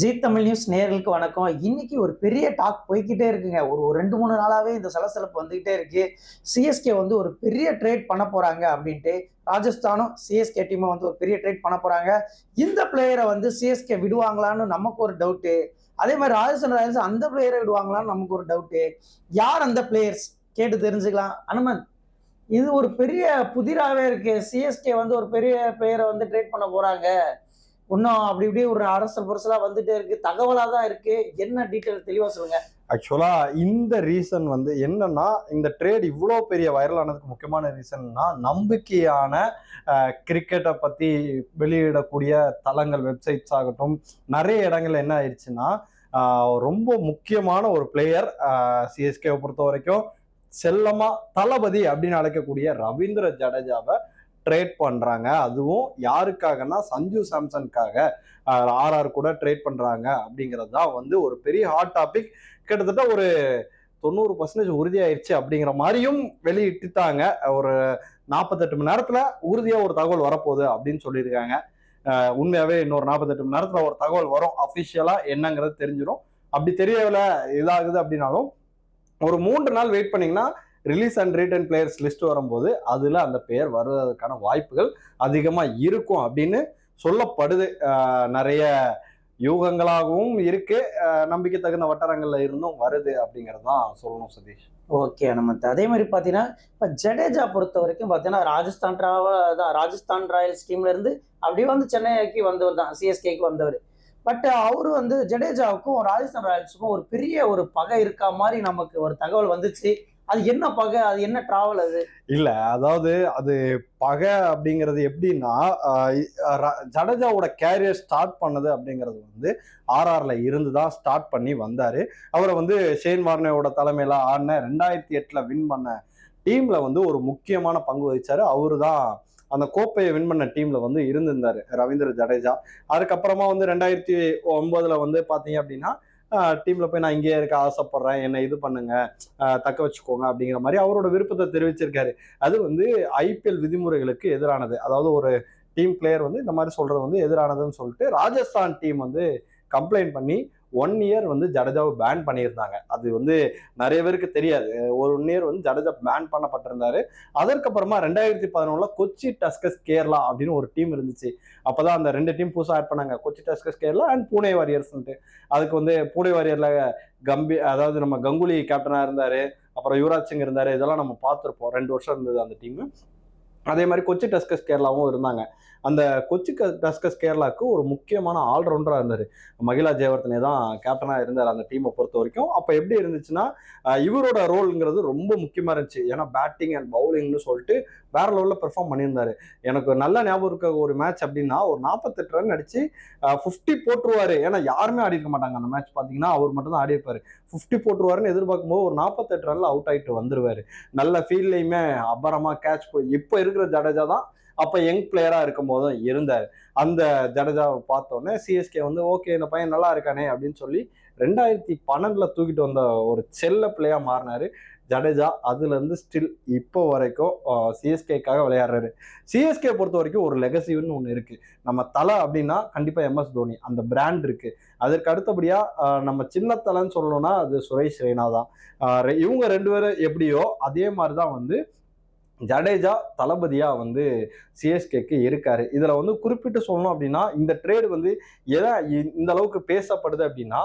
ஜீ Tamil news நேர்களுக்கு வணக்கம். இன்னைக்கு ஒரு பெரிய டாக் போய்க்கிட்டே இருக்குங்க. ஒரு ஒரு ரெண்டு மூணு நாளாவே இந்த சலசலப்பு வந்துகிட்டே இருக்கு. சிஎஸ்கே வந்து ஒரு பெரிய ட்ரேட் பண்ண போறாங்க அப்படின்ட்டு ராஜஸ்தானும் சிஎஸ்கே டீமும் வந்து ஒரு பெரிய ட்ரேட் பண்ண போறாங்க. இந்த பிளேயரை வந்து சிஎஸ்கே விடுவாங்களான்னு நமக்கு ஒரு டவுட்டு அதே மாதிரி ராஜஸ்தான் ராயல்ஸ் அந்த பிளேயரை விடுவாங்களான்னு நமக்கு ஒரு டவுட்டு யார் அந்த பிளேயர்ஸ் கேட்டு தெரிஞ்சுக்கலாம். அனுமந்த் இது ஒரு பெரிய புதிராகவே இருக்கு. சிஎஸ்கே வந்து ஒரு பெரிய பிளேயரை வந்து ட்ரேட் பண்ண போறாங்க. இன்னும் அப்படி இப்படி ஒரு அரசல் புரசலா வந்துட்டே இருக்கு. தகவலா தான் இருக்கு. என்ன டீட்டெயில் தெளிவா சொல்லுங்க. ஆக்சுவலா இந்த ரீசன் வந்து என்னன்னா இந்த ட்ரேட் இவ்வளோ பெரிய வைரல் ஆனதுக்கு முக்கியமான ரீசன்னா நம்பிக்கையான கிரிக்கெட்டை பத்தி வெளியிடக்கூடிய தளங்கள் வெப்சைட்ஸ் ஆகட்டும் நிறைய இடங்கள்ல என்ன ஆயிடுச்சுன்னா ரொம்ப முக்கியமான ஒரு பிளேயர் சிஎஸ்கேவை பொறுத்த வரைக்கும் செல்லமா தளபதி அப்படின்னு அழைக்கக்கூடிய ரவீந்திர ஜடேஜாவை ட்ரேட் பண்ணுறாங்க அதுவும் யாருக்காகனா சஞ்சு சாம்சனுக்காக ஆர்ஆர் கூட ட்ரேட் பண்ணுறாங்க அப்படிங்கிறது தான் வந்து ஒரு பெரிய ஹாட் டாபிக் கிட்டத்தட்ட ஒரு தொண்ணூறு பர்சன்டேஜ் உறுதியாயிருச்சு அப்படிங்கிற மாதிரியும் வெளியிட்டுட்டாங்க. ஒரு நாற்பத்தெட்டு மணி நேரத்தில் உறுதியாக ஒரு தகவல் வரப்போகுது அப்படின்னு சொல்லியிருக்காங்க. உண்மையாகவே இன்னொரு நாற்பத்தெட்டு மணி நேரத்தில் ஒரு தகவல் வரும். அஃபிஷியலாக என்னங்கிறது தெரிஞ்சிடும் அப்படி தெரியல இதாகுது அப்படின்னாலும் ஒரு மூன்று நாள் வெயிட் பண்ணிங்கன்னா release and return players list வரும்போது அதில் அந்த பெயர் வருவதற்கான வாய்ப்புகள் அதிகமாக இருக்கும் அப்படின்னு சொல்லப்படுது. நிறைய யூகங்களாகவும் இருக்கு. நம்பிக்கை தகுந்த வட்டாரங்கள்ல இருந்தும் வருது அப்படிங்கிறது தான் சொல்லணும் சதீஷ். ஓகே நம்ம அதே மாதிரி பார்த்தீங்கன்னா இப்போ ஜடேஜா பொறுத்த வரைக்கும் பார்த்தீங்கன்னா ராஜஸ்தான் ராவ தான் ராஜஸ்தான் ராயல்ஸ் டீம்ல இருந்து அப்படியே வந்து சென்னைக்கு வந்தவர் தான் சிஎஸ்கேக்கு வந்தவர். பட் அவரு வந்து ஜடேஜாவுக்கும் ராஜஸ்தான் ராயல்ஸுக்கும் ஒரு பெரிய ஒரு பகை இருக்கா மாதிரி நமக்கு ஒரு தகவல் வந்துச்சு. அது என்ன பகை? அது என்ன டிராவல் அது? இல்ல அதாவது அது பகை அப்படிங்கிறது எப்படின்னா ர- ஜடேஜாவோட கேரியர் ஸ்டார்ட் பண்ணது அப்படிங்கிறது வந்து ஆர்ஆர்ல இருந்து தான் ஸ்டார்ட் பண்ணி வந்தாரு. அவரை வந்து ஷேன் வார்னேவோட தலைமையில ஆடின ரெண்டாயிரத்தி எட்டுல வின் பண்ண டீம்ல வந்து ஒரு முக்கியமான பங்கு வகிச்சாரு. அவரு தான் அந்த கோப்பையை வின் பண்ண டீம்ல வந்து இருந்திருந்தாரு ரவீந்திர ஜடேஜா. அதுக்கப்புறமா வந்து ரெண்டாயிரத்தி ஒன்பதுல வந்து பாத்தீங்க அப்படின்னா டீம்ல போய் நான் இங்கேயே இருக்க ஆசைப்படுறேன். என்னை இது பண்ணுங்க. தக்க வச்சுக்கோங்க அப்படிங்கிற மாதிரி அவரோட விருப்பத்தை தெரிவிச்சிருக்காரு. அது வந்து ஐபிஎல் விதிமுறைகளுக்கு எதிரானது. அதாவது ஒரு டீம் பிளேயர் வந்து இந்த மாதிரி சொல்றது வந்து எதிரானதுன்னு சொல்லிட்டு ராஜஸ்தான் டீம் வந்து கம்ப்ளைண்ட் பண்ணி ஒன் இயர் வந்து ஜடேஜாவை பேன் பண்ணியிருந்தாங்க. அது வந்து நிறைய பேருக்கு தெரியாது. ஒரு ஒன் இயர் வந்து ஜடேஜா பேன் பண்ணப்பட்டிருந்தாரு. அதற்கப்புறமா ரெண்டாயிரத்தி பதினொன்றில் கொச்சி டஸ்கஸ் கேரளா அப்படின்னு ஒரு டீம் இருந்துச்சு. அப்பதான் அந்த ரெண்டு டீம் புதுசாக ஆட் பண்ணாங்க. கொச்சி டஸ்கஸ் கேரளா அண்ட் பூனே வாரியர்ஸ்ன்ட்டு அதுக்கு வந்து பூனே வாரியரில் கம்பி அதாவது நம்ம கங்குலி கேப்டனாக இருந்தார். அப்புறம் யுவராஜ் சிங் இருந்தார். இதெல்லாம் நம்ம பார்த்துருப்போம். ரெண்டு வருஷம் இருந்தது அந்த டீமு அதே மாதிரி கொச்சி டஸ்கஸ் கேரளாவும் இருந்தாங்க. அந்த கொச்சி க- டஸ்கஸ் கேரளாவுக்கு ஒரு முக்கியமான ஆல்ரவுண்டராக இருந்தார். மகிழா ஜெயவர்த்தனே தான் கேப்டனாக இருந்தார் அந்த டீமை பொறுத்த வரைக்கும். அப்போ எப்படி இருந்துச்சுன்னா இவரோட ரோலுங்கிறது ரொம்ப முக்கியமாக இருந்துச்சு. ஏன்னா பேட்டிங் அண்ட் பவுலிங்னு சொல்லிட்டு வேற லெவலில் பெர்ஃபார்ம் பண்ணியிருந்தாரு. எனக்கு நல்ல ஞாபகம் இருக்க ஒரு மேட்ச் அப்படின்னா ஒரு நாற்பத்தெட்டு ரன் அடிச்சு ஃபிஃப்டி போட்டுருவாரு. ஏன்னா யாருமே ஆடி இருக்க மாட்டாங்க அந்த மேட்ச் பார்த்தீங்கன்னா அவர் மட்டும் தான் ஆடி இருப்பாரு. ஃபிஃப்டி போட்டுருவாருன்னு எதிர்பார்க்கும் போது ஒரு நாற்பத்தெட்டு ரன்ல அவுட் ஆகிட்டு வந்துருவாரு. நல்ல ஃபீல்ட்லையுமே அபரமாக கேட்ச் போய் இப்போ இருக்கிற ஜடேஜா தான் அப்போ யங் பிளேயராக இருக்கும் போதும் இருந்தார். அந்த ஜடேஜாவை பார்த்தோன்னே சிஎஸ்கே வந்து ஓகே இந்த பையன் நல்லா இருக்கானே அப்படின்னு சொல்லி ரெண்டாயிரத்தி பன்னெண்டுல தூக்கிட்டு வந்த ஒரு செல்ல பிளேயாக மாறினாரு. ஜடேஜா அதுலேருந்து ஸ்டில் இப்போ வரைக்கும் சிஎஸ்கேக்காக விளையாடுறாரு. சிஎஸ்கே பொறுத்த வரைக்கும் ஒரு லெகசின்னு ஒன்று இருக்குது நம்ம தலை அப்படின்னா கண்டிப்பாக எம்எஸ் தோனி அந்த பிராண்ட் இருக்குது அதற்கு அடுத்தபடியாக நம்ம சின்ன தலைன்னு சொல்லணும்னா அது சுரேஷ் ரெய்னா தான். இவங்க ரெண்டு பேரும் எப்படியோ அதே மாதிரி தான் வந்து ஜடேஜா தளபதியா வந்து சிஎஸ்கேக்கு இருக்காரு. இதுல வந்து குறிப்பிட்டு சொல்லணும் அப்படின்னா இந்த ட்ரேடு வந்து எதை இ- இந்த அளவுக்கு பேசப்படுது அப்படின்னா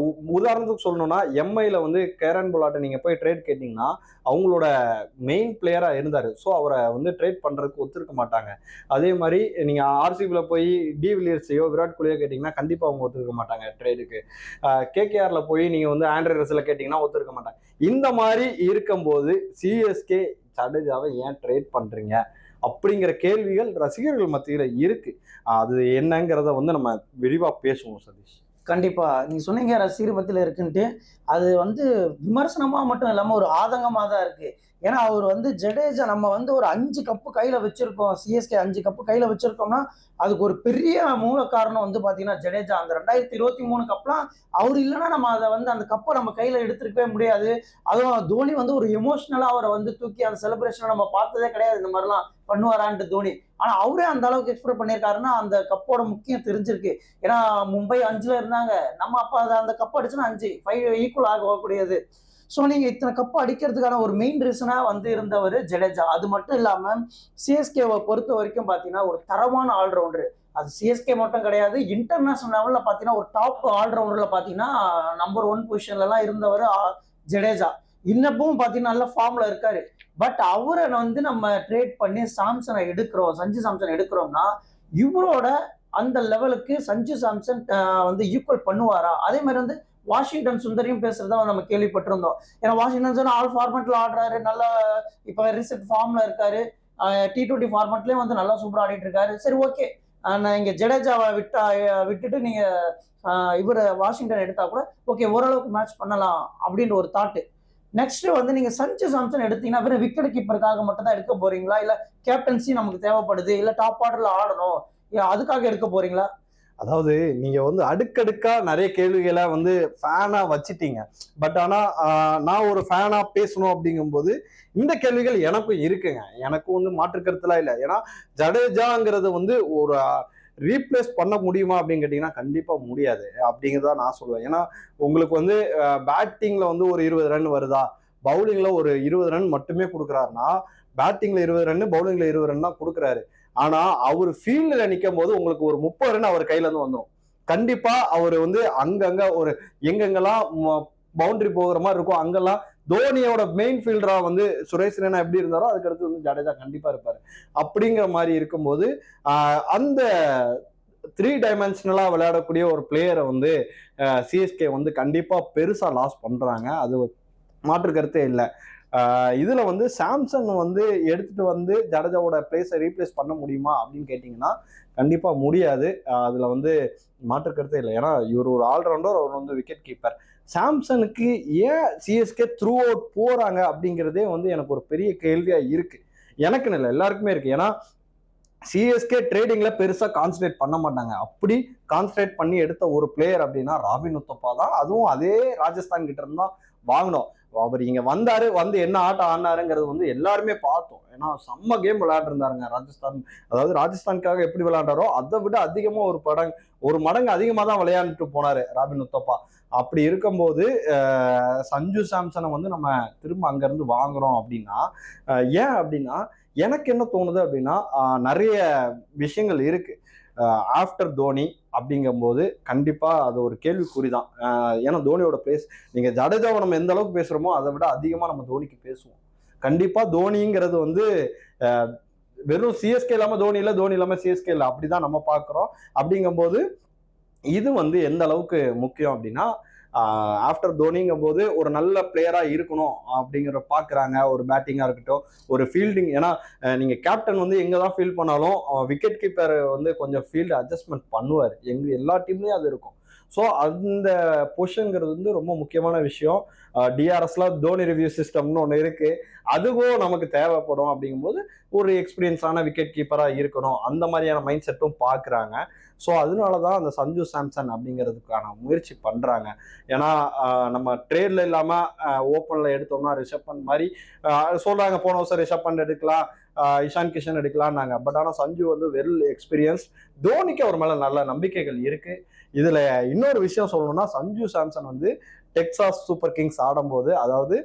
உ- உதாரணத்துக்கு சொல்லணும்னா எம்ஐல வந்து கேரன் பொலாட்டை நீங்க போய் ட்ரேட் கேட்டிங்கன்னா அவங்களோட மெயின் பிளேயரா இருந்தாரு. ஸோ அவரை வந்து ட்ரேட் பண்றதுக்கு ஒத்துருக்க மாட்டாங்க. அதே மாதிரி நீங்க ஆர்சிபில போய் டி வில்லியர்ஸையோ விராட் கோலியோ கேட்டிங்கன்னா கண்டிப்பா அவங்க ஒத்துருக்க மாட்டாங்க ட்ரேடுக்கு கேகேஆர்ல போய் நீங்க வந்து ஆண்ட்ரே ரசில் கேட்டிங்கன்னா ஒத்துருக்க மாட்டாங்க. இந்த மாதிரி இருக்கும்போது சிஎஸ்கே ஜடேஜாவை ஏன் ட்ரேட் பண்ணுறீங்க அப்படிங்கிற கேள்விகள் ரசிகர்கள் மத்தியில் இருக்குது அது என்னங்கிறத வந்து நம்ம விரிவாக பேசுவோம் சதீஷ். கண்டிப்பாக நீங்கள் சொன்னீங்க ரசிகர் மத்தியில் இருக்குன்ட்டு. அது வந்து விமர்சனமாக மட்டும் இல்லாமல் ஒரு ஆதங்கமாக தான் இருக்குது ஏன்னா அவர் வந்து ஜடேஜா நம்ம வந்து ஒரு அஞ்சு கப்பு கையில வச்சிருக்கோம் சிஎஸ்கே அஞ்சு கப்பு கையில வச்சிருக்கோம்னா அதுக்கு ஒரு பெரிய மூல காரணம் வந்து பாத்தீங்கன்னா ஜடேஜா. அந்த ரெண்டாயிரத்தி இருபத்தி மூணு கப்லாம் அவர் இல்லைன்னா நம்ம அதை வந்து அந்த கப்பை நம்ம கையில எடுத்திருக்கவே முடியாது. அதுவும் தோனி வந்து ஒரு எமோஷனலா அவரை வந்து தூக்கி அந்த செலிப்ரேஷனை நம்ம பார்த்ததே கிடையாது. இந்த மாதிரிலாம் பண்ணுவாரான்ட்டு தோனி. ஆனா அவரே அந்த அளவுக்கு எக்ஸ்பிரஸ் பண்ணியிருக்காருன்னா அந்த கப்போட முக்கியம் தெரிஞ்சிருக்கு. ஏன்னா மும்பை அஞ்சுல இருந்தாங்க. நம்ம அப்போ அதை அந்த கப் அடிச்சுன்னா அஞ்சு ஃபைவ் ஈக்குவல் ஆகக்கூடியது. ஸோ நீங்கள் இத்தனை கப்பு அடிக்கிறதுக்கான ஒரு மெயின் ரீசனாக வந்து இருந்தவர் ஜடேஜா. அது மட்டும் இல்லாமல் சிஎஸ்கேவை பொறுத்த வரைக்கும் பார்த்தீங்கன்னா ஒரு தரமான ஆல்ரவுண்டரு அது சிஎஸ்கே மட்டும் கிடையாது இன்டர்நேஷனல் லெவலில் பார்த்தீங்கன்னா ஒரு டாப் ஆல்ரவுண்டரில் பார்த்தீங்கன்னா நம்பர் ஒன் பொசிஷன்லலாம் இருந்தவர் ஜடேஜா. இன்னப்பும் பார்த்தீங்கன்னா நல்ல ஃபார்மில் இருக்காரு. பட் அவரை வந்து நம்ம ட்ரேட் பண்ணி சாம்சனை எடுக்கிறோம் சஞ்சு சாம்சன் எடுக்கிறோம்னா இவரோட அந்த லெவலுக்கு சஞ்சு சாம்சன் வந்து ஈக்குவல் பண்ணுவாரா? அதே மாதிரி வந்து வாஷிங்டன் சுந்தரியும் பேசுறதா நம்ம கேள்விப்பட்டிருந்தோம். ஏன்னா வாஷிங்டன் சுந்தர் ஆல் ஃபார்மெட்ல ஆடுறாரு நல்லா இப்போ ரீசெண்ட் ஃபார்ம்ல இருக்காரு. டி டுவெண்ட்டி ஃபார்மெட்லயும் வந்து நல்லா சூப்பராக ஆடிட்டு இருக்காரு. சரி ஓகே நான் இங்க ஜடேஜாவை விட்டா விட்டுட்டு நீங்க இவர் வாஷிங்டன் எடுத்தா கூட ஓகே ஓரளவுக்கு மேட்ச் பண்ணலாம் அப்படின்ற ஒரு தாட்டு நெக்ஸ்ட் வந்து நீங்க சஞ்சு சாம்சன் எடுத்தீங்கன்னா வெறும் விக்கெட் கீப்பருக்காக மட்டும் தான் எடுக்க போறீங்களா? இல்ல கேப்டன்சி நமக்கு தேவைப்படுது? இல்ல டாப் ஆர்டர்ல ஆடணும்? அதுக்காக எடுக்க போறீங்களா? அதாவது நீங்க வந்து அடுக்கடுக்கா நிறைய கேள்விகளை வந்து ஃபேனா வச்சிட்டீங்க. பட் ஆனா நான் ஒரு ஃபேனா பேசணும் அப்படிங்கும்போது இந்த கேள்விகள் எனக்கும் இருக்குங்க. எனக்கும் வந்து மாற்று கருத்துலாம் இல்லை. ஏன்னா ஜடேஜாங்கிறது வந்து ஒரு ரீப்ளேஸ் பண்ண முடியுமா அப்படின்னு கேட்டிங்கன்னா கண்டிப்பாக முடியாது அப்படிங்கிறத நான் சொல்லுவேன். ஏன்னா உங்களுக்கு வந்து பேட்டிங்கில் வந்து ஒரு இருபது ரன் வருதா? பவுலிங்கில் ஒரு இருபது ரன் மட்டுமே கொடுக்குறாருன்னா பேட்டிங்கில் இருபது ரன் பவுலிங்கில் இருபது ரன் தான் கொடுக்குறாரு. ஆனா அவர் ஃபீல்டில் நிற்கும் போது உங்களுக்கு ஒரு முப்பது ரன் அவர் கையில இருந்து வந்துடும் கண்டிப்பா அவர் வந்து அங்கங்க ஒரு எங்கெங்கெல்லாம் பவுண்டரி போகிற மாதிரி இருக்கும் அங்கெல்லாம் தோனியோட மெயின் ஃபீல்டரா வந்து சுரேஷ் ரெய்னா எப்படி இருந்தாரோ அதுக்கடுத்து வந்து ஜடேஜா கண்டிப்பா இருப்பாரு. அப்படிங்கிற மாதிரி இருக்கும்போது அந்த த்ரீ டைமென்ஷனலா விளையாடக்கூடிய ஒரு பிளேயரை வந்து சிஎஸ்கே வந்து கண்டிப்பா பெருசா லாஸ் பண்றாங்க. அது மாற்று கருத்தே இல்லை. இதில் வந்து சாம்சங் வந்து எடுத்துகிட்டு வந்து ஜடேஜாவோட பிளேஸை ரீப்ளேஸ் பண்ண முடியுமா அப்படின்னு கேட்டிங்கன்னா கண்டிப்பாக முடியாது. அதில் வந்து மாற்று கருத்தே இல்லை. ஏன்னா இவர் ஒரு ஆல்ரவுண்டர் அவர் வந்து விக்கெட் கீப்பர் சாம்சனுக்கு ஏன் சிஎஸ்கே த்ரூ அவுட் போகிறாங்க அப்படிங்கிறதே வந்து எனக்கு ஒரு பெரிய கேள்வியாக இருக்குது எனக்குன்னு இல்லை எல்லாருக்குமே இருக்குது ஏன்னா சிஎஸ்கே ட்ரேடிங்ல பெருசா கான்சன்ட்ரேட் பண்ண மாட்டாங்க. அப்படி கான்சன்ட்ரேட் பண்ணி எடுத்த ஒரு பிளேயர் அப்படின்னா ராபின் உத்தப்பா தான். அதுவும் அதே ராஜஸ்தான் கிட்ட இருந்தால் வாங்கினோம். அவர் இங்க வந்தாரு வந்து என்ன ஆட்டம் ஆடினாருங்கிறது வந்து எல்லாருமே பார்த்தோம். ஏன்னா செம்ம கேம் விளையாண்டுருந்தாருங்க ராஜஸ்தான். அதாவது ராஜஸ்தானுக்காக எப்படி விளையாண்டாரோ அதை விட அதிகமா ஒரு படம் ஒரு மடங்கு அதிகமாக தான் விளையாண்டுட்டு போனாரு ராபின் உத்தப்பா. அப்படி இருக்கும்போது சஞ்சு சாம்சனை வந்து நம்ம திரும்ப அங்கேருந்து வாங்குறோம் அப்படின்னா ஏன் அப்படின்னா எனக்கு என்ன தோணுது அப்படின்னா நிறைய விஷயங்கள் இருக்குது ஆஃப்டர் தோனி அப்படிங்கும்போது கண்டிப்பாக அது ஒரு கேள்விக்குறி தான் ஏன்னா தோனியோட பேஸ் நீங்கள் ஜடேஜாவை நம்ம எந்த அளவுக்கு பேசுகிறோமோ அதை விட அதிகமாக நம்ம தோனிக்கு பேசுவோம். கண்டிப்பாக தோனிங்கிறது வந்து வெறும் சிஎஸ்கே இல்லாமல் தோனி இல்லை தோனி இல்லாமல் சிஎஸ்கே இல்லை அப்படிதான் நம்ம பார்க்குறோம். அப்படிங்கும்போது இது வந்து எந்த அளவுக்கு முக்கியம் அப்படின்னா ஆஃப்டர் தோனிங்கும் போது ஒரு நல்ல பிளேயரா இருக்கணும் அப்படிங்கிற பாக்குறாங்க. ஒரு பேட்டிங்கா இருக்கட்டும் ஒரு ஃபீல்டிங் ஏன்னா நீங்கள் நீங்க கேப்டன் வந்து எங்கே தான் ஃபீல் பண்ணாலும் விக்கெட் கீப்பர் வந்து கொஞ்சம் ஃபீல்டு அட்ஜஸ்ட்மெண்ட் பண்ணுவார். எங்க எல்லா டீம்லயும் அது இருக்கும். ஸோ அந்த பொசிஷனுங்கிறது வந்து ரொம்ப முக்கியமான விஷயம். டிஆர்எஸ்ல தோனி ரிவ்யூ சிஸ்டம்னு ஒன்று இருக்கு. அதுவும் நமக்கு தேவைப்படும் அப்படிங்கும்போது ஒரு எக்ஸ்பீரியன்ஸான விக்கெட் கீப்பராக இருக்கணும். அந்த மாதிரியான மைண்ட் செட்டும் பார்க்குறாங்க ஸோ அதனால தான் அந்த சஞ்சு சாம்சன் அப்படிங்கிறதுக்கான முயற்சி பண்ணுறாங்க ஏன்னா நம்ம ட்ரேடில் இல்லாமல் ஓப்பனில் எடுத்தோம்னா ரிஷப் பண்ட் மாதிரி சொல்கிறாங்க போன வருஷம் ரிஷப் பண்ட் எடுக்கலாம். இஷான் கிஷன் எடுக்கலாம்னாங்க பட் ஆனால் சஞ்சு வந்து வெல் எக்ஸ்பீரியன்ஸ் தோனிக்கு அவர் மேலே நல்ல நம்பிக்கைகள் இருக்குது இதில் இன்னொரு விஷயம் சொல்லணும்னா சஞ்சு சாம்சன் வந்து டெக்சாஸ் சூப்பர் கிங்ஸ் ஆடும்போது அதாவது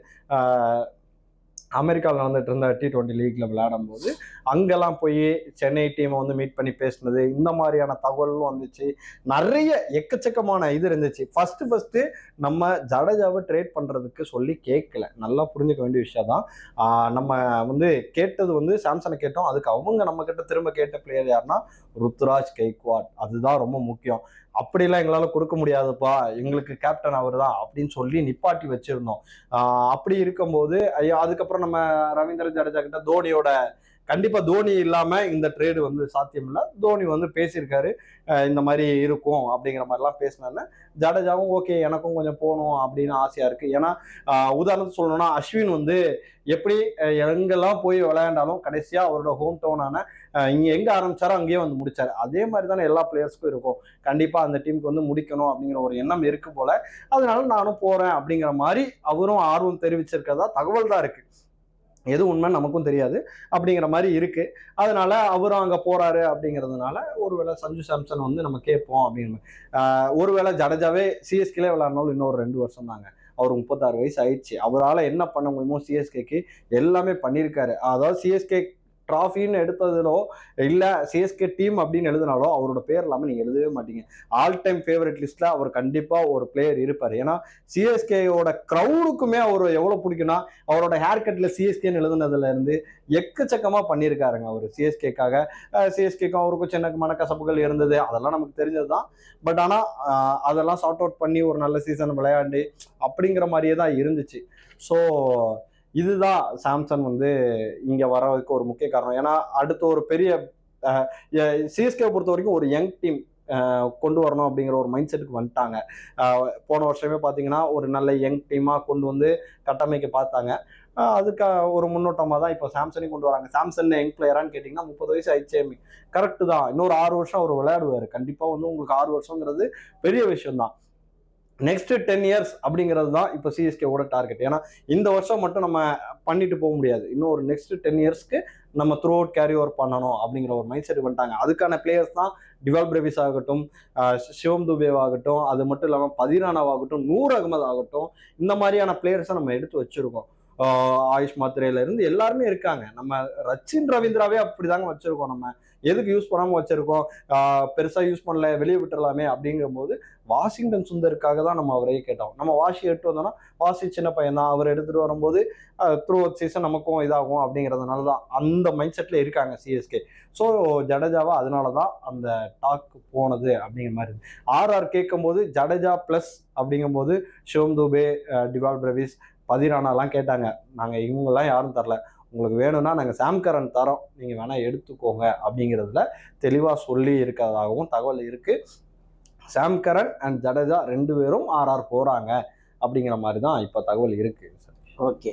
அமெரிக்காவில் நடந்துட்டு இருந்த டி டுவெண்ட்டி லீக்ல விளையாடும் போது அங்கெல்லாம் போய் சென்னை டீமை வந்து மீட் பண்ணி பேசினது இந்த மாதிரியான தகவலும் வந்துச்சு. நிறைய எக்கச்சக்கமான இது இருந்துச்சு. ஃபர்ஸ்ட் ஃபர்ஸ்ட் நம்ம ஜடேஜாவை ட்ரேட் பண்றதுக்கு சொல்லி கேட்கல. நல்லா புரிஞ்சுக்க வேண்டிய விஷயம் தான். நம்ம வந்து கேட்டது வந்து சாம்சனை கேட்டோம். அதுக்கு அவங்க நம்ம கிட்ட திரும்ப கேட்ட பிளேயர் யாருன்னா ருத்ராஜ் கெய்க்வாட். அதுதான் ரொம்ப முக்கியம். அப்படிலாம் எங்களால் கொடுக்க முடியாதுப்பா எங்களுக்கு கேப்டன் அவர் தான் அப்படின்னு சொல்லி நிப்பாட்டி வச்சிருந்தோம். அப்படி இருக்கும்போது ஐயா அதுக்கப்புறம் நம்ம ரவீந்திர ஜடேஜா கிட்ட தோனியோட கண்டிப்பாக தோனி இல்லாமல் இந்த ட்ரேடு வந்து சாத்தியம் இல்லை தோனி வந்து பேசியிருக்காரு இந்த மாதிரி இருக்கும் அப்படிங்கிற மாதிரிலாம் பேசினாரு ஜடேஜாவும் ஓகே எனக்கும் கொஞ்சம் போகணும் அப்படின்னு ஆசையாக இருக்குது ஏன்னா உதாரணத்துக்கு சொல்லணும்னா அஸ்வின் வந்து எப்படி எங்கெல்லாம் போய் விளையாண்டாலும் கடைசியாக அவரோட ஹோம் டவுனான இங்கே எங்கே ஆரம்பிச்சாரோ அங்கேயே வந்து முடிச்சார். அதே மாதிரி தானே எல்லா பிளேயர்ஸ்க்கும் இருக்கும். கண்டிப்பாக அந்த டீமுக்கு வந்து முடிக்கணும் அப்படிங்கிற ஒரு எண்ணம் இருக்கு போல. அதனால நானும் போகிறேன் அப்படிங்கிற மாதிரி அவரும் ஆர்வம் தெரிவிச்சிருக்கிறதா தகவல் தான் இருக்கு. எது உண்மை நமக்கும் தெரியாது. அப்படிங்கிற மாதிரி இருக்கு. அதனால அவரும் அங்கே போறாரு அப்படிங்கிறதுனால ஒருவேளை சஞ்சு சாம்சன் வந்து நம்ம கேட்போம் அப்படின்னு. ஒருவேளை ஜடேஜாவே சிஎஸ்கேலே விளையாடினாலும் இன்னொரு ரெண்டு வருஷம் தாங்க. அவர் முப்பத்தாறு வயசு ஆயிடுச்சு. அவரால் என்ன பண்ண முடியுமோ சிஎஸ்கேக்கு எல்லாமே பண்ணியிருக்காரு. அதாவது சிஎஸ்கே ட்ராஃபின்னு எடுத்ததிலோ இல்லை சிஎஸ்கே டீம் அப்படின்னு எழுதினாலோ அவரோட பேர் இல்லாமல் நீங்கள் எழுதவே மாட்டீங்க. ஆல் டைம் ஃபேவரட் லிஸ்ட்டில் அவர் கண்டிப்பாக ஒரு பிளேயர் இருப்பார். ஏன்னா சிஎஸ்கேயோட க்ரௌடுக்குமே அவர் எவ்வளோ பிடிக்கும்னா அவரோட ஹேர் கட்டில் சிஎஸ்கேன்னு எழுதுனதுலேருந்து எக்கச்சக்கமாக பண்ணியிருக்காருங்க அவர். சிஎஸ்கேக்காக சிஎஸ்கேக்கும் அவருக்கும் சின்ன மனக்கசப்புகள் இருந்தது. அதெல்லாம் நமக்கு தெரிஞ்சது தான் பட் ஆனால் அதெல்லாம் சார்ட் அவுட் பண்ணி ஒரு நல்ல சீசன் விளையாண்டு அப்படிங்கிற மாதிரியே தான் இருந்துச்சு. ஸோ இதுதான் சாம்சங் வந்து இங்கே வரதுக்கு ஒரு முக்கிய காரணம். ஏன்னா அடுத்த ஒரு பெரிய சிஎஸ்கே பொறுத்த வரைக்கும் ஒரு யங் டீம் கொண்டு வரணும் அப்படிங்கிற ஒரு மைண்ட் செட்டுக்கு வந்துட்டாங்க. போன வருஷமே பார்த்தீங்கன்னா ஒரு நல்ல யங் டீமாக கொண்டு வந்து கட்டமைக்க பார்த்தாங்க அதுக்காக அதுக்கு ஒரு முன்னோட்டமாக தான் இப்போ சாம்சனையும் கொண்டு வராங்க. சாம்சன் யங் பிளேயரான்னு கேட்டிங்கன்னா முப்பது வயசு ஆயிடுச்சே கரெக்டு தான். இன்னொரு ஆறு வருஷம் அவர் விளையாடுவார். கண்டிப்பாக வந்து உங்களுக்கு ஆறு வருஷங்கிறது பெரிய விஷயம் தான் நெக்ஸ்ட் டென் இயர்ஸ் அப்படிங்கிறது தான் இப்போ சிஎஸ்கேவோட டார்கெட் ஏன்னா இந்த வருஷம் மட்டும் நம்ம பண்ணிட்டு போக முடியாது. இன்னும் ஒரு நெக்ஸ்ட் டென் இயர்ஸ்க்கு நம்ம த்ரூ அவுட் கேரி ஓவர் பண்ணணும் அப்படிங்கிற ஒரு மைண்ட் செட் பண்ணிட்டாங்க அதுக்கான பிளேயர்ஸ் தான் டிவால் பிரவிஸ் ஆகட்டும் சிவம் துபேவ் ஆகட்டும் அது மட்டும் இல்லாமல் பதினானாவாகட்டும் நூர் அகமது ஆகட்டும் இந்த மாதிரியான பிளேயர்ஸை நம்ம எடுத்து வச்சிருக்கோம். ஆயுஷ் மாத்திரையில இருந்து எல்லாருமே இருக்காங்க. நம்ம ரச்சின் ரவீந்திராவே அப்படிதாங்க வச்சிருக்கோம் நம்ம. எதுக்கு யூஸ் பண்ணாம வச்சிருக்கோம்? பெருசா யூஸ் பண்ணல வெளியே விட்டுறலாமே அப்படிங்கும்போது வாஷிங்டன் சுந்தருக்காக தான் நம்ம அவரையே கேட்டோம். நம்ம வாஷி எடுத்து வந்தோம்னா வாஷி சின்ன பையன் தான் அவர் எடுத்துட்டு வரும்போது த்ரூ அவுட் சீசன் நமக்கும் இதாகும் அப்படிங்கிறதுனால தான் அந்த மைண்ட் செட்ல இருக்காங்க சிஎஸ்கே ஸோ ஜடேஜாவா அதனால தான் அந்த டாக் போனது அப்படிங்கிற மாதிரி இருக்கு ஆர்ஆர் கேட்கும்போது ஜடேஜா ப்ளஸ் அப்படிங்கும்போது ஷோம் தூபே டிவால் பிரவிஸ் பதிரானாலாம் கேட்டாங்க. நாங்கள் இவங்கெல்லாம் யாரும் தரல. உங்களுக்கு வேணும்னா நாங்கள் சாம்கரன் தரோம். நீங்கள் வேணால் எடுத்துக்கோங்க அப்படிங்கிறதுல தெளிவாக சொல்லி இருக்கிறதாகவும் தகவல் இருக்குது சாம்கரன் அண்ட் ஜடேஜா ரெண்டு பேரும் ஆர்ஆர் போகிறாங்க அப்படிங்கிற மாதிரி தான் இப்போ தகவல் இருக்குது ஓகே.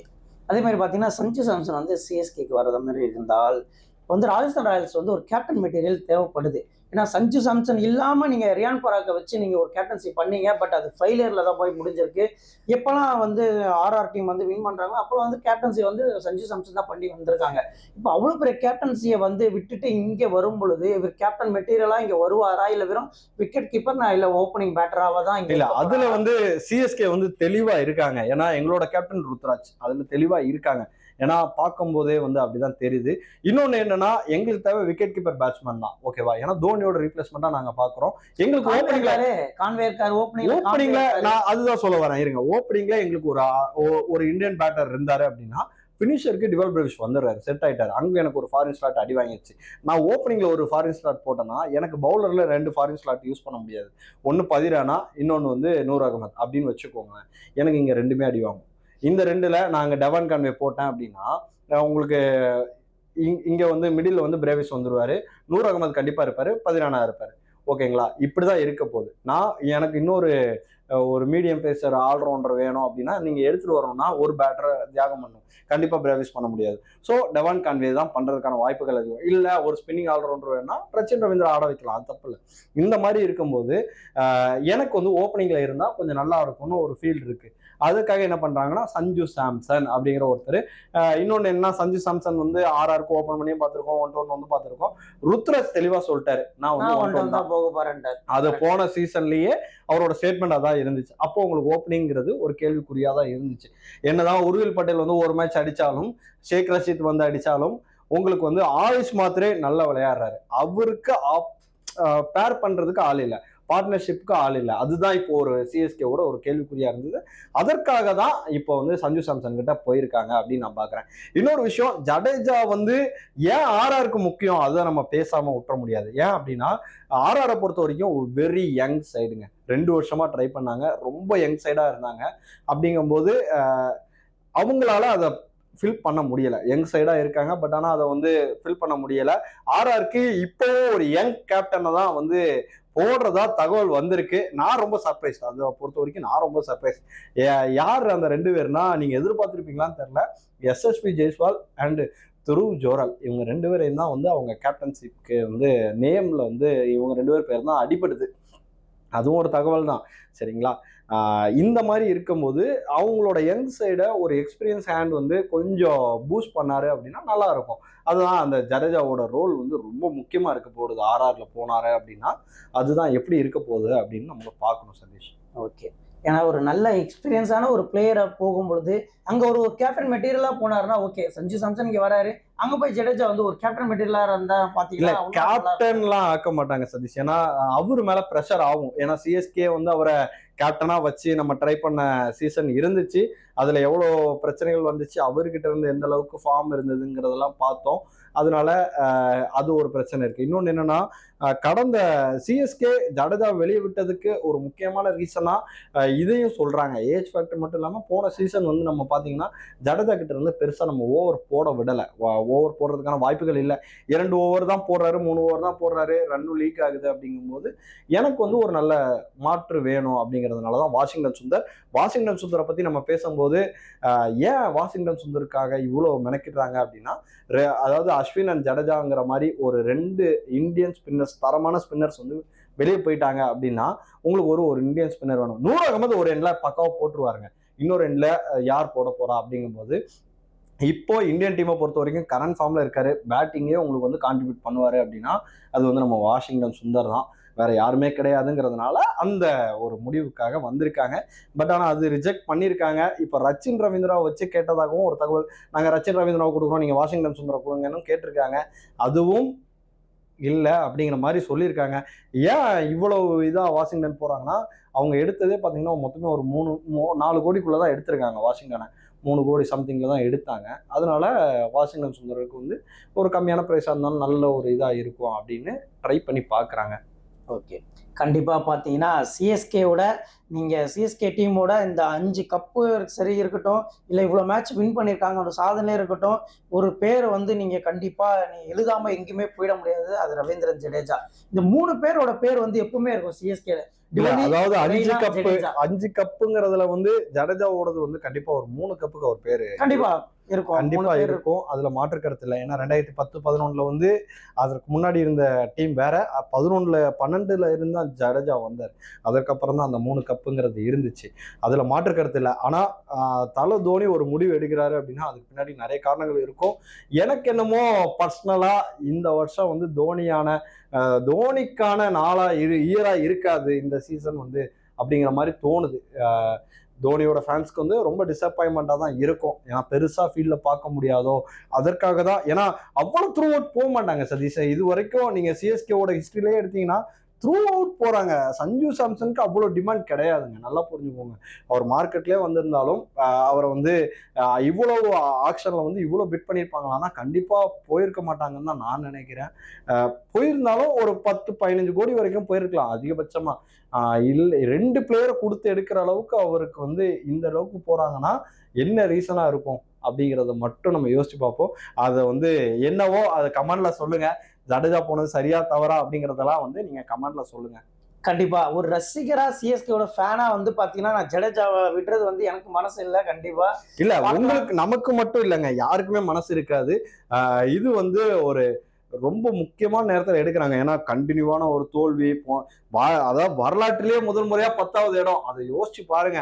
அதே மாதிரி பார்த்தீங்கன்னா சஞ்சு சாம்சன் வந்து சிஎஸ்கேக்கு வர்றது மாதிரி இருந்தால் இப்போ வந்து ராஜஸ்தான் ராயல்ஸ் வந்து ஒரு கேப்டன் மெட்டீரியல் தேவைப்படுது. ஏன்னா சஞ்சு சாம்சன் இல்லாமல் நீங்கள் ரியான் பராக்கை வச்சு நீங்கள் ஒரு கேப்டன்சி பண்ணீங்க பட் அது ஃபெயிலியரில் தான் போய் முடிஞ்சிருக்கு. எப்போல்லாம் வந்து ஆர்ஆர் டீம் வந்து வின் பண்ணுறாங்களோ அப்போ வந்து கேப்டன்சி வந்து சஞ்சு சாம்சன் தான் பண்ணி வந்திருக்காங்க. இப்போ அவ்வளோ பெரிய கேப்டன்சியை வந்து விட்டுட்டு இங்கே வரும் பொழுது இவர் கேப்டன் மெட்டீரியலாக இங்கே வருவாரா? இல்லை வெறும் விக்கெட் கீப்பர் நான் இல்லை ஓப்பனிங் பேட்டராக தான் இங்கே இல்ல அதுல வந்து சிஎஸ்கே வந்து தெளிவா இருக்காங்க. ஏன்னா எங்களோட கேப்டன் ருத்ராஜ் அதுல தெளிவா இருக்காங்க. ஏன்னா பார்க்கும்போதே வந்து அப்படிதான் தெரியுது. இன்னொன்னு என்னன்னா எங்களுக்கு தேவை விக்கெட் கீப்பர் பேட்ஸ்மேன் தான். ஓகேவா ஏன்னா தோனியோட ரீப்ளேஸ்மெண்டா நாங்க பாக்குறோம் எங்களுக்கு ஓப்பனிங்ல கான்வேர்கார் ஓப்பனிங் ஓப்பனிங்ல நான் அதுதான் சொல்ல வரேன். இருங்க. ஓப்பனிங்ல எங்களுக்கு ஒரு ஒரு இந்தியன் பேட்டர் இருந்தாரு அப்படின்னா ஃபினிஷருக்கு டிவல் பிரவிஷ் வந்துடுறாரு. செட் ஆயிட்டாரு. அங்க எனக்கு ஒரு ஃபாரின் ஸ்லாட் அடி வாங்கிடுச்சு. நான் ஓப்பனிங்ல ஒரு ஃபாரின் ஸ்லாட் போட்டேன்னா எனக்கு பவுலர்ல ரெண்டு ஃபாரின் ஸ்லாட் யூஸ் பண்ண முடியாது. ஒன்னு பதிரானா இன்னொன்னு வந்து நூர் அகமத் அப்படின்னு வச்சுக்கோங்க எனக்கு இங்க ரெண்டுமே அடி வாங்கும். இந்த ரெண்டுல நாங்கள் டெவன் கான்வே போட்டேன் அப்படின்னா உங்களுக்கு இங்- இங்க வந்து மிடில் வந்து பிரேவிஸ் வந்துருவாரு. நூர் அகமது கண்டிப்பா இருப்பாரு பதினானா இருப்பாரு. ஓகேங்களா இப்படிதான் இருக்க போகுது. நான் எனக்கு இன்னொரு ஒரு மீடியம் பேசர் ஆல்ரவுண்டர் வேணும் அப்படின்னா நீங்க எடுத்துட்டு வரணும்னா ஒரு பேட்டரை தியாகம் பண்ணும். கண்டிப்பா பிரேவிஸ் பண்ண முடியாது. ஸோ டெவான் கான்வே தான் பண்றதுக்கான வாய்ப்புகள் அதிகம். இல்ல ஒரு ஸ்பின்னிங் ஆல்ரவுண்டர் வேணும்னா ரச்சின் ரவீந்திரா ஆட வைக்கலாம். அது தப்பு இல்லை. இந்த மாதிரி இருக்கும்போது எனக்கு வந்து ஓப்பனிங்ல இருந்தா கொஞ்சம் நல்லா இருக்கும்னு ஒரு ஃபீல் இருக்கு. அதுக்காக என்ன பண்றாங்கன்னா சஞ்சு சாம்சன் அப்படிங்கிற ஒருத்தர். அஹ், இன்னொன்னு என்ன சஞ்சு சாம்சன் வந்து ஆர்ஆருக்கு ஓப்பன் பண்ணியும் பார்த்திருக்கோம் ஒன் ஒன் வந்து பார்த்திருக்கோம். ருத்ரஸ் தெளிவா சொல்லிட்டாரு. நான் வந்து ஒன் ஒன்று தான். போக போறேன்ட்டார். அது போன சீசன்லயே அவரோட ஸ்டேட்மெண்ட் அதான் இருந்துச்சு. அப்போ உங்களுக்கு ஓப்பனிங்கிறது ஒரு கேள்விக்குறியா தான் இருந்துச்சு. என்னதான் உருவில் பட்டேல் வந்து ஒரு மேட்ச் அடிச்சாலும் ஷேக் ரஷீத் வந்து அடிச்சாலும் உங்களுக்கு வந்து ஆயுஷ் மாத்திரே நல்லா விளையாடுறாரு. அவருக்கு பேர் பண்றதுக்கு ஆள் இல்லை. பார்ட்னர்ஷிப்க்கு ஆள் இல்லை. அதுதான் இப்போ ஒரு சிஎஸ்கேவோட ஒரு கேள்விக்குறியா இருந்தது. அதற்காக தான் இப்போ வந்து சஞ்சு சாம்சன் கிட்ட போயிருக்காங்க அப்படின்னு நான் பாக்குறேன். இன்னொரு விஷயம் ஜடேஜா வந்து ஏன் ஆர்ஆருக்கு முக்கியம்? அதை நம்ம பேசாம விட்டுற முடியாது. ஏன் அப்படின்னா ஆர்ஆரை பொறுத்த வரைக்கும் வெரி யங் சைடுங்க ரெண்டு வருஷமா ட்ரை பண்ணாங்க. ரொம்ப யங் சைடா இருந்தாங்க. அப்படிங்கும்போது அவங்களால அதை ஃபில் பண்ண முடியலை. யங் சைடாக இருக்காங்க. பட் ஆனால் அதை வந்து ஃபில் பண்ண முடியலை. ஆர்ஆருக்கு இப்போவும் ஒரு யங் கேப்டனை தான் வந்து போடுறதா தகவல் வந்திருக்கு. நான் ரொம்ப சர்ப்ரைஸ் அதை பொறுத்த வரைக்கும் நான் ரொம்ப சர்ப்ரைஸ் யார் அந்த ரெண்டு பேர்னா நீங்க எதிர்பார்த்துருப்பீங்களான்னு தெரில எஸ்எஸ்பி ஜெய்ஸ்வால் அண்ட் துருவ் ஜோரல் இவங்க ரெண்டு பேரையும் தான் வந்து அவங்க கேப்டன்ஷிப்க்கு வந்து நேம்ல வந்து இவங்க ரெண்டு பேர் பேர் தான் அடிபடுது. அதுவும் ஒரு தகவல் தான். சரிங்களா? இந்த மாதிரி இருக்கும்போது அவங்களோட யங் சைடை ஒரு எக்ஸ்பீரியன்ஸ் ஹேண்ட் வந்து கொஞ்சம் பூஸ்ட் பண்ணாரு அப்படின்னா நல்லா இருக்கும். அதுதான் அந்த ஜடேஜாவோட ரோல் வந்து ரொம்ப முக்கியமா இருக்க போகுது. ஆர்ஆர்ல போனாரு அப்படின்னா அதுதான் எப்படி இருக்க போகுது அப்படின்னு நம்ம பார்க்கணும் சதீஷ். ஓகே. ஏன்னா ஒரு நல்ல எக்ஸ்பீரியன்ஸான ஒரு பிளேயரை போகும்பொழுது அங்க ஒரு கேப்டன் மெட்டீரியலா போனாருன்னா ஓகே சஞ்சு சாம்சன் இங்க வராரு. அங்க போய் ஜடேஜா வந்து ஒரு கேப்டன் மெட்டீரியலா இருந்தா இல்ல பாத்தீங்களா இன்னும் நல்லா இருக்கும். கேப்டன்லாம் ஆக்க மாட்டாங்க சதீஷ். ஏன்னா அவரு மேல ப்ரெஷர் ஆகும். ஏன்னா சிஎஸ்கே வந்து அவரை கேப்டனா வச்சு நம்ம ட்ரை பண்ண சீசன் இருந்துச்சு. அதுல எவ்வளோ பிரச்சனைகள் வந்துச்சு அவர்கிட்ட இருந்து எந்த அளவுக்கு ஃபார்ம் இருந்ததுங்கிறதெல்லாம் பார்த்தோம். அதனால அது ஒரு பிரச்சனை இருக்கு. இன்னொன்று என்னன்னா கடந்த சிஎஸ்கே ஜடேஜா வெளியே விட்டதுக்கு ஒரு முக்கியமான ரீசனாக இதையும் சொல்கிறாங்க ஏஜ் ஃபேக்டர் மட்டும் இல்லாமல் போன சீசன் வந்து நம்ம பார்த்தீங்கன்னா ஜடேஜா கிட்ட இருந்து பெருசாக நம்ம ஓவர் போட விடலை. ஓவர் போடுறதுக்கான வாய்ப்புகள் இல்லை. இரண்டு ஓவர் தான் போடுறாரு மூணு ஓவர் தான் போடுறாரு ரன்னும் லீக் ஆகுது அப்படிங்கும்போது எனக்கு வந்து ஒரு நல்ல மாற்று வேணும் அப்படிங்கிறதுனால தான் வாஷிங்டன் சுந்தர். வாஷிங்டன் சுந்தரை பற்றி நம்ம பேசும்போது ஏன் வாஷிங்டன் சுந்தருக்காக இவ்வளோ மெனக்கிடுறாங்க அப்படின்னா அதாவது அஸ்வின் அண்ட் ஜடேஜாங்கிற மாதிரி ஒரு ரெண்டு இந்தியன் ஸ்பின்னர்ஸ் தரமான ஸ்பின்னர்ஸ் வந்து வெளியே போயிட்டாங்க அப்படின்னா உங்களுக்கு ஒரு ஒரு இந்தியன் ஸ்பின்னர் வேணும். நூறு அகமது ஒரு எண்ணில் பக்காவாக போட்டுருவாருங்க. இன்னொரு எண்ணில் யார் போட போகிறா அப்படிங்கும்போது இப்போ இந்தியன் டீமை பொறுத்த வரைக்கும் கரண்ட் ஃபார்மில் இருக்காரு. பேட்டிங்கே உங்களுக்கு வந்து கான்ட்ரிபியூட் பண்ணுவார் அப்படின்னா அது வந்து நம்ம வாஷிங்டன் சுந்தர் தான். வேற யாருமே கிடையாதுங்கிறதுனால அந்த ஒரு முடிவுக்காக வந்திருக்காங்க. பட் ஆனால் அது ரிஜெக்ட் பண்ணியிருக்காங்க. இப்போ ரச்சின் ரவீந்திராவை வச்சு கேட்டதாகவும் ஒரு தகவல் நாங்கள் ரச்சின் ரவீந்திராவை கொடுக்குறோம் நீங்கள் வாஷிங்டன் சுந்தரை கொடுங்கன்னு கேட்டிருக்காங்க. அதுவும் இல்லை அப்படிங்கிற மாதிரி சொல்லியிருக்காங்க. ஏன் இவ்வளவு இதாக வாஷிங்டன் போகிறாங்கன்னா அவங்க எடுத்ததே பார்த்தீங்கன்னா மொத்தமே ஒரு மூணு மூ- நாலு கோடிக்குள்ளே தான் எடுத்திருக்காங்க வாஷிங்டனை. மூணு கோடி சம்திங்கில் தான் எடுத்தாங்க. அதனால் வாஷிங்டன் சுந்தருக்கு வந்து ஒரு கம்மியான ப்ரைஸாக இருந்தாலும் நல்ல ஒரு இதாக இருக்கும் அப்படின்னு ட்ரை பண்ணி பார்க்குறாங்க ஓகே கண்டிப்பா பாத்தீங்கன்னா சிஎஸ்கேவோட நீங்க சிஎஸ்கே டீமோட இந்த அஞ்சு கப்பு சரி இருக்கட்டும் இல்ல இவ்வளவு மேட்ச் வின் பண்ணிருக்காங்க ஒரு சாதனை இருக்கட்டும் ஒரு பேரை வந்து நீங்க கண்டிப்பா நீ எழுதாம எங்கேயுமே போயிட முடியாது. அது ரவீந்திரன் ஜடேஜா. இந்த மூணு பேரோட பேர் வந்து எப்பவுமே இருக்கும் சிஎஸ்கே இல்ல அதாவது அஞ்சு கப்பு. அஞ்சு கப்புங்கிறதுல வந்து ஜடேஜாவோடது வந்து கண்டிப்பா ஒரு மூணு கப்புக்கு அவர் பேரு. கண்டிப்பா. இருக்கும். கண்டிப்பா இருக்கும். அதுல மாற்று கருத்து இல்லை. ஏன்னா ரெண்டாயிரத்தி பத்து பதினொன்னுல வந்து அதற்கு முன்னாடி இருந்த டீம் வேற. பதினொன்னுல பன்னெண்டுல இருந்தா ஜடேஜா வந்தார். அதற்கப்புறம் தான் அந்த மூணு கப்புங்கிறது இருந்துச்சு. அதுல மாற்று கருத்து இல்லை. ஆனா தல தோனி ஒரு முடிவு எடுக்கிறாரு அப்படின்னா அதுக்கு பின்னாடி நிறைய காரணங்கள் இருக்கும். எனக்கு என்னமோ பர்சனலா இந்த வருஷம் வந்து தோனியான தோனிக்கான நாளா இரு இயரா இருக்காது இந்த சீசன் வந்து அப்படிங்கிற மாதிரி தோணுது. தோனியோட ஃபேன்ஸ்க்கு வந்து ரொம்ப டிசப்பாயின்மெண்ட்டாக தான் இருக்கும். ஏன்னா பெருசாக ஃபீல்டில் பார்க்க முடியாதோ அதற்காக தான் ஏன்னா அவ்வளோ த்ரூ அவுட் போக மாட்டாங்க சதீஷ். இது வரைக்கும் நீங்கள் சிஎஸ்கேவோட ஹிஸ்ட்ரியிலே எடுத்தீங்கன்னா த்ரூ அவுட் போகிறாங்க சஞ்சு சாம்சனுக்கு அவ்வளோ டிமாண்ட் கிடையாதுங்க. நல்லா புரிஞ்சுக்கோங்க. அவர் மார்க்கெட்லேயே வந்திருந்தாலும் அவரை வந்து இவ்வளோ இவ்வளவு ஆக்ஷனில் வந்து இவ்வளோ பிட் பண்ணியிருப்பாங்களான்னா கண்டிப்பாக போயிருக்க மாட்டாங்கன்னு தான் நான் நினைக்கிறேன். போயிருந்தாலும் ஒரு பத்து பதினஞ்சு கோடி வரைக்கும் போயிருக்கலாம். அதிகபட்சமாக இல்லை ரெண்டு பிளேயரை கொடுத்து எடுக்கிற அளவுக்கு அவருக்கு வந்து இந்த அளவுக்கு போகிறாங்கன்னா என்ன ரீசனாக இருக்கும் அப்படிங்கிறத மட்டும் நம்ம யோசிச்சு பார்ப்போம். அதை வந்து என்னவோ அதை கமெண்ட்ல சொல்லுங்க. ஜடேஜா போனது சரியா தவறா அப்படிங்கிறதெல்லாம் வந்து நீங்க கமெண்ட்ல சொல்லுங்க. கண்டிப்பா. ஒரு ரசிகரா சிஎஸ்கேவோட ஃபேனா வந்து பாத்தீங்கன்னா நான் ஜடேஜாவை விடுறது வந்து எனக்கு மனசு இல்லை கண்டிப்பா. இல்ல. உங்களுக்கு நமக்கு மட்டும் இல்லைங்க. யாருக்குமே மனசு இருக்காது. இது வந்து ஒரு ரொம்ப முக்கியமான நேரத்தில் எடுக்கிறாங்க. ஏன்னா கண்டினியூவான ஒரு தோல்வி அதாவது வரலாற்றிலேயே முதல் முறையா பத்தாவது இடம். அதை யோசிச்சு பாருங்க.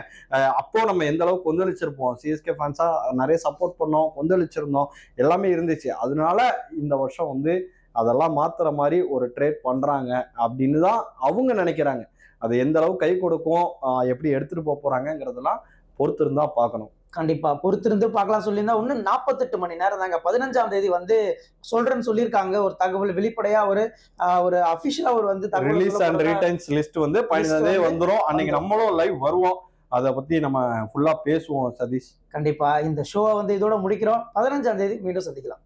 அப்போ நம்ம எந்த அளவுக்கு கொந்தளிச்சிருப்போம்? சிஎஸ்கே ஃபேன்ஸா நிறைய சப்போர்ட் பண்ணோம் கொந்தளிச்சிருந்தோம். எல்லாமே இருந்துச்சு. அதனால இந்த வருஷம் வந்து அதெல்லாம் மாத்துற மாதிரி ஒரு ட்ரேட் பண்றாங்க அப்படின்னு தான் அவங்க நினைக்கிறாங்க. அது எந்த அளவுக்கு கை கொடுக்கும் எப்படி எடுத்துட்டு போக போறாங்கங்கிறதெல்லாம் பொறுத்து இருந்தா பார்க்கணும். கண்டிப்பா. பொறுத்திருந்து பார்க்கலாம் சொல்லியிருந்தா இன்னும் நாற்பத்தெட்டு மணி நேரம் தாங்க. பதினஞ்சாம் தேதி வந்து சொல்றேன்னு சொல்லியிருக்காங்க. ஒரு தகவல் வெளிப்படையா ஒரு ஒரு அபிஷியலா ஒரு வந்து தகவல் ரிலீஸ் அண்ட் ரிட்டர்ன்ஸ் லிஸ்ட் வந்து பதினஞ்சே வந்து வந்துரும். அன்னைக்கு. நம்மளும் லைவ் வருவோம். அதை பத்தி நம்ம ஃபுல்லா பேசுவோம் சதீஷ். கண்டிப்பா. இந்த ஷோவை வந்து இதோட முடிக்கிறோம். பதினஞ்சாம் தேதி மீண்டும் சந்திக்கலாம்.